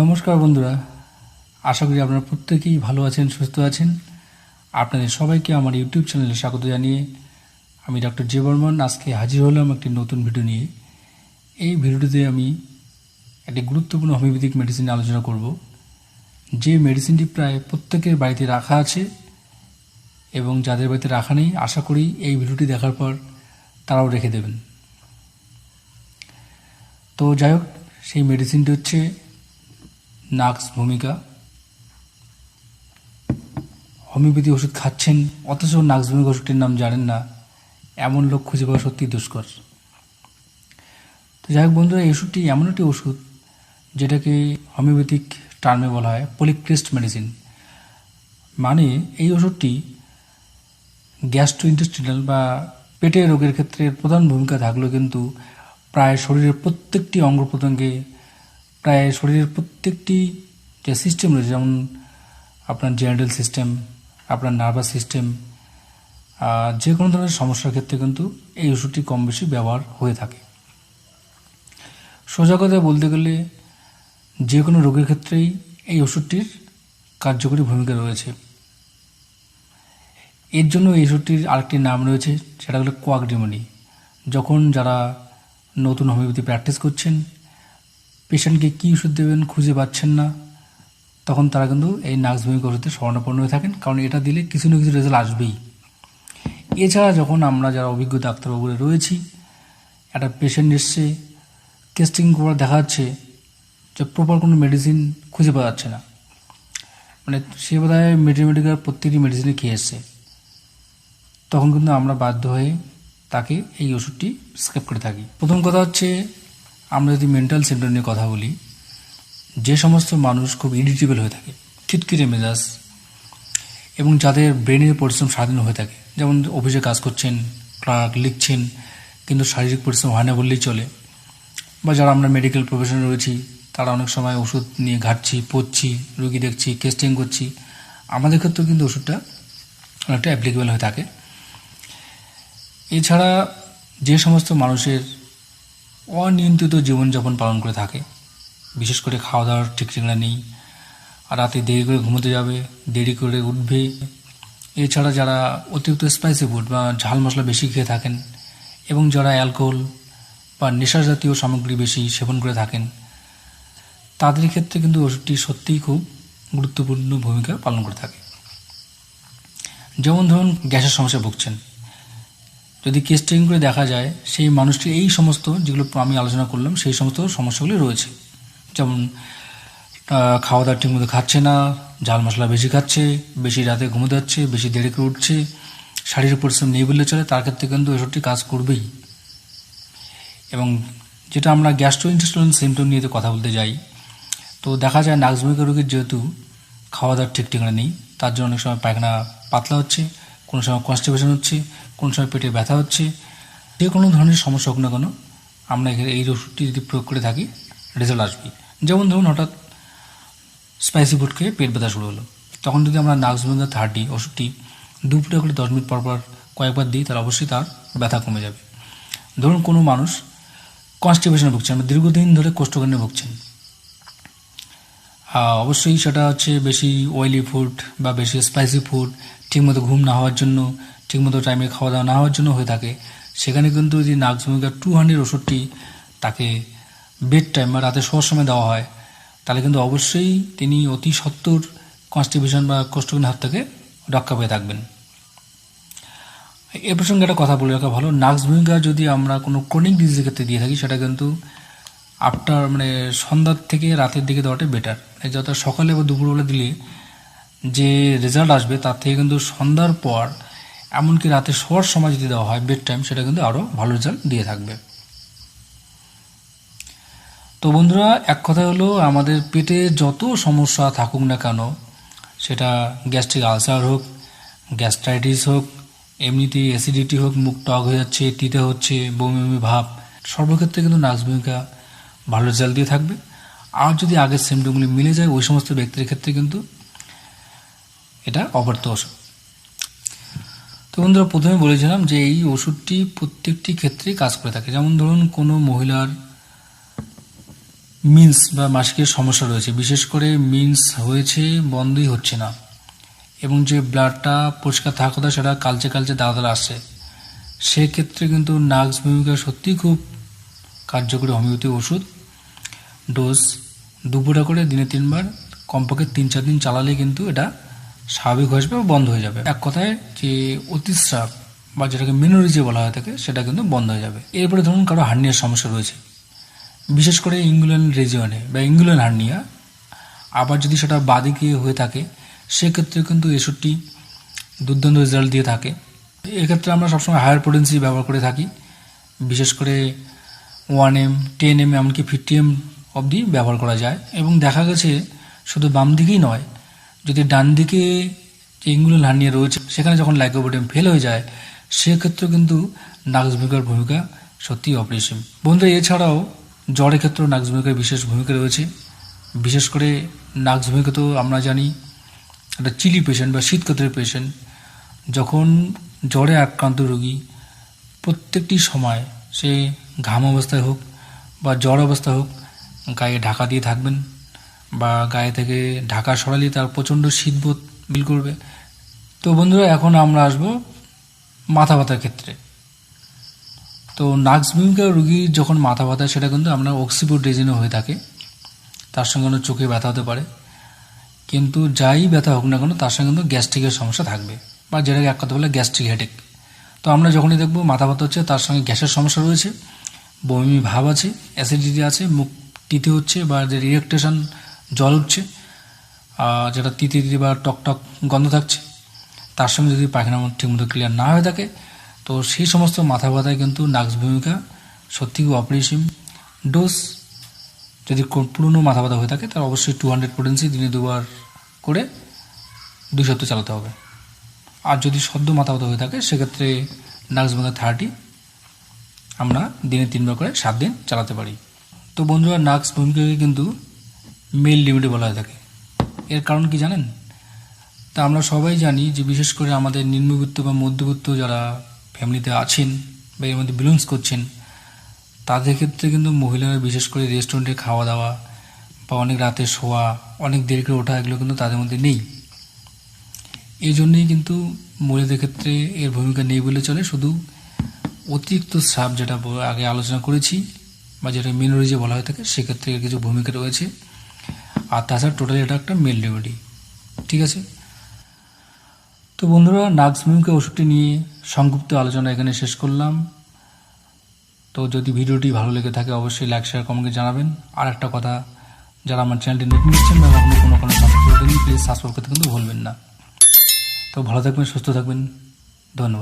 নমস্কার বন্ধুরা। আশা করি আপনারা প্রত্যেকেই ভালো আছেন, সুস্থ আছেন। আপনাদের সবাইকে আমার ইউটিউব চ্যানেলে স্বাগত জানিয়ে আমি ডক্টর জে বর্মন আজকে হাজির হলাম একটি নতুন ভিডিও নিয়ে। এই ভিডিওটিতে আমি একটি গুরুত্বপূর্ণ হোমিওপ্যাথিক মেডিসিন আলোচনা করব। যে মেডিসিনটি প্রায় প্রত্যেকের বাড়িতে রাখা আছে এবং যাদের বাড়িতে রাখা নেই, আশা করি এই ভিডিওটি দেখার পর তারাও রেখে দেবেন। তো যাই হোক, সেই মেডিসিনটি হচ্ছে নাক্স ভূমিকা। হোমিওপ্যাথি ওষুধ খাচ্ছেন, অথচ নাক্স ভূমিকা ওষুধটির নাম জানেন না। এমন লোক খুঁজে পাওয়া সত্যি দুষ্কর। তো যাই হোক বন্ধুরা, এই ওষুধটি এমন একটি ওষুধ যেটাকে হোমিওপ্যাথিক টার্মে বলা হয় পলিক্রিস্ট মেডিসিন মানে এই ওষুধটি গ্যাস্ট্রোইন্টেস্টিনাল বা পেটের রোগের ক্ষেত্রে প্রধান ভূমিকা থাকলেও কিন্তু প্রায় শরীরের প্রত্যেকটি অঙ্গ প্রত্যঙ্গে প্রায় শরীরের প্রত্যেকটি যে সিস্টেম রয়েছে, যেমন আপনার জেনারেল সিস্টেম আপনার নার্ভাস সিস্টেম যে কোনো ধরনের সমস্যার ক্ষেত্রে কিন্তু এই ওষুধটি কম বেশি ব্যবহার হয়ে থাকে। সোজা কথায় বলতে গেলে যে কোনো রোগের ক্ষেত্রেই এই ওষুধটির কার্যকরী ভূমিকা রয়েছে। এর জন্য এই ওষুধটির আরেকটি নাম রয়েছে, সেটা হলো কোয়াকডিমনি যখন যারা নতুন হোমিওপ্যাথি প্র্যাকটিস করছেন পেশেন্টকে কী ওষুধ দেবেন খুঁজে পাচ্ছেন না, তখন তারা কিন্তু এই নাক্স ভূমিকা ওষুধে স্বর্ণপন্ন হয়ে থাকেন, কারণ এটা দিলে কিছু না কিছু রেজাল্ট আসবেই। এছাড়া যখন আমরা যারা অভিজ্ঞ ডাক্তারবাবুরা রয়েছি, একটা পেশেন্ট এসছে টেস্টিং করে দেখা যাচ্ছে যে প্রপার কোনো মেডিসিন খুঁজে পাওয়া যাচ্ছে না। মানে সে বোধ হয় মেডিমেডিকাল প্রত্যেকটি মেডিসিনে খেয়ে এসছে। তখন কিন্তু আমরা বাধ্য হয়ে তাকে এই ওষুধটি স্কেপ করে থাকি। প্রথম কথা হচ্ছে আমরা যদি মেন্টাল সিমটম নিয়ে কথা বলি, যে সমস্ত মানুষ খুব ইরিটেবল হয়ে থাকে, খিটখিটে মেজাজ, এবং যাদের ব্রেনের পরিশ্রম স্বাধীন হয়ে থাকে, যেমন অফিসে কাজ করছেন ক্লার্ক লিখছেন, কিন্তু শারীরিক পরিশ্রম হয় না বললেই চলে, বা যারা আমরা মেডিকেল প্রফেশনে রয়েছি, তারা অনেক সময় ওষুধ নিয়ে ঘাটছি, পড়ছি, রুগী দেখছি টেস্টিং করছি, আমাদের ক্ষেত্রেও কিন্তু ওষুধটা অনেকটা অ্যাপ্লিকেবল হয়ে থাকে। এছাড়া যে সমস্ত মানুষের অনিয়ন্ত্রিত জীবনযাপন পালন করে থাকে। বিশেষ করে খাওয়া দাওয়ার ঠিক ঠিকানা নেই। আর রাতে দেরি করে ঘুমোতে যাবে, দেরি করে উঠবে। এছাড়া যারা অতিরিক্ত স্পাইসি ফুড বা ঝাল মশলা বেশি খেয়ে থাকেন এবং যারা অ্যালকোহল বা নেশা জাতীয় সামগ্রী বেশি সেবন করে থাকেন, তাদের ক্ষেত্রে কিন্তু ওষুধটি সত্যিই খুব গুরুত্বপূর্ণ ভূমিকা পালন করে থাকে। যেমন ধরুন, গ্যাসের সমস্যা ভুগছেন। যদি কেস কেস্টিং করে দেখা যায়, সেই মানুষটির এই সমস্ত যেগুলো আমি আলোচনা করলাম, সেই সমস্ত সমস্যাগুলি রয়েছে। যেমন খাওয়া দাওয়া ঠিকমতো খাচ্ছে না, ঝাল মশলা বেশি খাচ্ছে, বেশি রাতে ঘুমোতে যাচ্ছে, বেশি দেরি করে উঠছে, শারীরিক পরিশ্রম নেই বললে চলে, তার ক্ষেত্রে কিন্তু এসবটি কাজ করবেই। এবং যেটা আমরা গ্যাস্ট্রো ইন্টেস্টাইনাল সিমটম নিয়ে কথা বলতে যাই, তো দেখা যায় নাক্সভূমিকা রোগীর যেহেতু খাওয়া দাওয়ার ঠিক ঠিকানা নেই, তার জন্য অনেক সময় পায়খানা পাতলা হচ্ছে কোনো সময় কনস্টিপেশন হচ্ছে, কোনো সময় পেটে ব্যথা হচ্ছে, যে কোনো ধরনের সমস্যা হোক না কেন, আমরা এখানে এই ওষুধটি যদি প্রয়োগ করে থাকি রেজাল্ট আসবে। যেমন ধরুন হঠাৎ স্পাইসি ফুড খেয়ে পেট ব্যথা শুরু হলো। তখন যদি আমরা নাক্সভূমিকা থার্টি ওষুধটি দু দুপুরে করে দশ মিনিট পর পর কয়েকবার দিই, তাহলে অবশ্যই তার ব্যথা কমে যাবে। ধরুন কোনো মানুষ কনস্টিপেশনে ভুগছেন বা দীর্ঘদিন ধরে কোষ্ঠকাঠিন্যে ভুগছেন। অবশ্যই সেটা হচ্ছে বেশি অয়েলি ফুড বা বেশি স্পাইসি ফুড ঠিকমতো ঘুম না হওয়ার জন্য, ঠিকমতো টাইমে খাওয়া দাওয়া না হওয়ার জন্য হয়ে থাকে। সেখানে কিন্তু যদি নাগভূমিকা টু হান্ড্রেড ওষুধটি তাকে বেড টাইম বা রাতে শোয়ার সময় দেওয়া হয়। তাহলে কিন্তু অবশ্যই তিনি অতি সত্তর কনস্টিবিউশন বা কোষ্ঠকাঠিন্য হাত থেকে রক্ষা পেয়ে থাকবেন। এ প্রসঙ্গে একটা কথা বলে রাখা ভালো নাক্স ভূমিকা যদি আমরা কোনো ক্রনিক ডিজিজের ক্ষেত্রে দিয়ে থাকি, সেটা কিন্তু আফটার মানে সন্ধ্যার থেকে রাতের দিকে দেওয়াটাই বেটার যত সকালে বা দুপুরবেলা দিলে যে রেজাল্ট আসবে, তার থেকে কিন্তু সন্ধ্যার পর এমনকি রাতে শোয়ার সময় যদি দেওয়া হয় বেড টাইম সেটা কিন্তু আরও ভালো রেজাল্ট দিয়ে থাকবে। তো বন্ধুরা, এক কথা হলো আমাদের পেটে যত সমস্যা থাকুক না কেন, সেটা গ্যাস্ট্রিক আলসার হোক, গ্যাস্ট্রাইটিস হোক, এমনিতে অ্যাসিডিটি হোক, মুখ টক হয়ে যাচ্ছে তিতে হচ্ছে, বমি বমি ভাব, সর্বক্ষেত্রে কিন্তু নার্স ভূমিকা ভালো রেজাল্ট দিয়ে থাকবে। আর যদি আগের সিমটমগুলি মিলে যায়, ওই সমস্ত ব্যক্তির ক্ষেত্রে কিন্তু এটা অবর্ত ওষুধ তো বন্ধুরা, প্রথমে বলেছিলাম যে এই ওষুধটি প্রত্যেকটি ক্ষেত্রেই কাজ করে থাকে। যেমন ধরুন, কোনো মহিলার মিন্স বা মাসিকের সমস্যা রয়েছে, বিশেষ করে মিন্স হয়েছে, বন্ধই হচ্ছে না। এবং যে ব্লাডটা পরিষ্কার থাকা কথা, সেটা কালচে কালচে দাঁড়া আসছে। সেক্ষেত্রে কিন্তু নাক্স ভূমিকা সত্যিই খুব কার্যকরী হোমিওপ্যাথি ওষুধ। ডোজ দুপুরে করে দিনে তিনবার, কমপক্ষে তিন চার দিন চালালে কিন্তু এটা স্বাভাবিক হয়ে আসবে বা বন্ধ হয়ে যাবে। এক কথায় যে অতিস্রাব বা যেটাকে মিনোরিজে বলা হয়ে থাকে, সেটা কিন্তু বন্ধ হয়ে যাবে। এরপরে ধরুন কারও হার্নিয়ার সমস্যা রয়েছে। বিশেষ করে ইংল্যান্ড রিজিয়নে বা ইংল্যান্ড হার্নিয়া। আবার যদি সেটা বাদিকে হয়ে থাকে, সেক্ষেত্রে কিন্তু এষট্টি দুর্দান্ত রেজাল্ট দিয়ে থাকে। এক্ষেত্রে আমরা সবসময় হায়ার পোটেন্সি ব্যবহার করে থাকি। বিশেষ করে ওয়ান এম টেন এম এমনকি ফিফটি এম অবধি ব্যবহার করা যায় এবং দেখা গেছে শুধু বাম দিকেই নয়, যদি ডান দিকে যে ইঙ্গুলাল হার্নিয়া রয়েছে, সেখানে যখন লাইকোবোডিয়াম ফেল হয়ে যায়, সেক্ষেত্রেও কিন্তু নাক্স ভূমিকার ভূমিকা সত্যি অপরিসীম। বন্ধুরা, এছাড়াও জ্বরের ক্ষেত্রেও নাক্স ভূমিকার বিশেষ ভূমিকা রয়েছে। বিশেষ করে নাক্স ভূমিকা তো আমরা জানি একটা চিলি পেশেন্ট বা শীতকাতের পেশেন্ট যখন জ্বরে আক্রান্ত রোগী প্রত্যেকটি সময় সে ঘাম অবস্থায় হোক বা জ্বর অবস্থায় হোক গায়ে ঢাকা দিয়ে থাকবেন বা গায়ে থেকে ঢাকা সরালে তার প্রচণ্ড শীতবোধ বিল করবে। তো বন্ধুরা, এখন আমরা আসব মাথা ব্যথার ক্ষেত্রে। তো নাক্স ভূমিকা রুগীর যখন মাথা ব্যথা, সেটা কিন্তু আমরা অক্সিবোর্ড রেজিনও হয়ে থাকে। তার সঙ্গে কোনো চোখে ব্যথা হতে পারে। কিন্তু যাই ব্যথা হোক না কেন, তার সঙ্গে কিন্তু গ্যাস্ট্রিকের সমস্যা থাকবে বা যেটাকে এক কথা বলে গ্যাস্ট্রিক হেডেক। তো আমরা যখনই দেখব মাথা ব্যথা হচ্ছে, তার সঙ্গে গ্যাসের সমস্যা রয়েছে, বমি ভাব আছে, অ্যাসিডিটি আছে, মুখ তিতে হচ্ছে বা যে রিয়েকটেশন জল উঠছে যেটা তিতে তিতে বা টক টক গন্ধ থাকছে, তার সঙ্গে যদি পায়খানা ঠিকমতো ক্লিয়ার না হয়ে থাকে, তো সেই সমস্ত মাথা ব্যথায় কিন্তু নাক্স ভূমিকা, সত্যি খুব অপরিসীম। ডোজ যদি পুরনো মাথা ব্যথা হয়ে থাকে তার অবশ্যই টু হান্ড্রেড পোটেন্সি দিনে দুবার করে দুই সপ্তাহ চালাতে হবে। আর যদি সদ্য মাথা ব্যথা হয়ে থাকে, সেক্ষেত্রে নাক্স ভূমিকা থার্টি আমরা দিনে তিনবার করে সাত দিন চালাতে পারি। তো বন্ধুরা নাক্স ভূমিকাকে কিন্তু মেল লিমিটে বলা হয়ে থাকে এর কারণ কি জানেন? তা আমরা সবাই জানি যে বিশেষ করে আমাদের নিম্নবিত্ত বা মধ্যবিত্ত যারা ফ্যামিলিতে আছেন বা এর মধ্যে বিলংস করছেন, তাদের ক্ষেত্রে কিন্তু মহিলারা বিশেষ করে রেস্টুরেন্টে খাওয়া দাওয়া বা অনেক রাতে শোয়া, অনেক দেরি করে ওঠা এগুলো কিন্তু তাদের মধ্যে নেই। এই জন্যই কিন্তু মহিলাদের ক্ষেত্রে এর ভূমিকা নেই বলে চলে। শুধু অতিরিক্ত স্রাব যেটা আগে আলোচনা করেছি বা যেটা মিনোরিজে বলা হয়ে থাকে, সেক্ষেত্রে এর কিছু ভূমিকা রয়েছে। আর তাছাড়া টোটালি এটা একটা মেল রেমেডি ঠিক আছে? তো বন্ধুরা নাক্স ভূমিকা ওষুধটি নিয়ে সংক্ষিপ্ত আলোচনা এখানে শেষ করলাম। তো যদি ভিডিওটি ভালো লেগে থাকে, অবশ্যই লাইক শেয়ার কমেন্টে জানাবেন। আর একটা কথা, যারা আমার চ্যানেলটি নতুন নিচ্ছেন বা আপনি কোনো কোনো সাবস্ক্রাইব করেনি প্লিজ সাবস্ক্রাইব করতে কিন্তু ভুলবেন না। তো ভালো থাকবেন, সুস্থ থাকবেন। ধন্যবাদ।